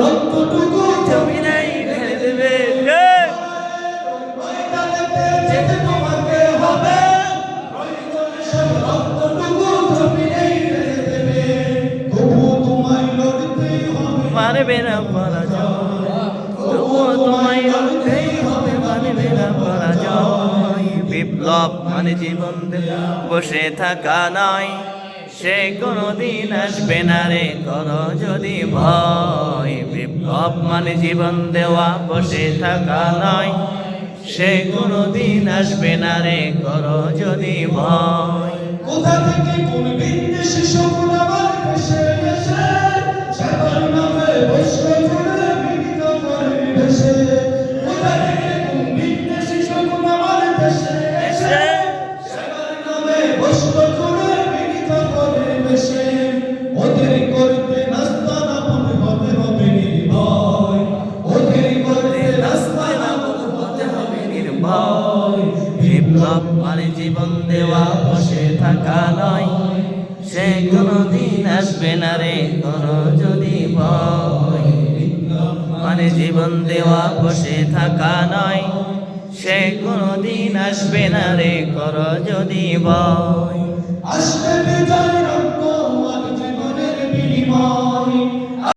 রক্তটুকু জমিনেই ঢেলে দেবে। ময়দানেতে যেতে তোমাকে হবে রক্তটুকু জমিনেই ঢেলে দেবে। তবুও তোমায় লড়তেই হবে। মারবে না তবুও তোমায় বিপ্লব মানে জীবন বসে থাকা নয়। সে কোনদিন আসবে না রে কর যদি ভয়। বিপ্লব মানে জীবন দেওয়া, বসে থাকা নয়। সে কোনদিন আসবে না রে কর যদি ভয়। কোথা থেকে কোন বিদেশি শকুন মানে জীবন দেওয়া বসে থাকা নয়। সে কোনদিন আসবে না রে করো যদি ভয়। মানে জীবন দেওয়া বসে থাকা নয়। সে কোনদিন আসবে না রে কর যদি ভয়। আসবে জীবনের বিনিময়।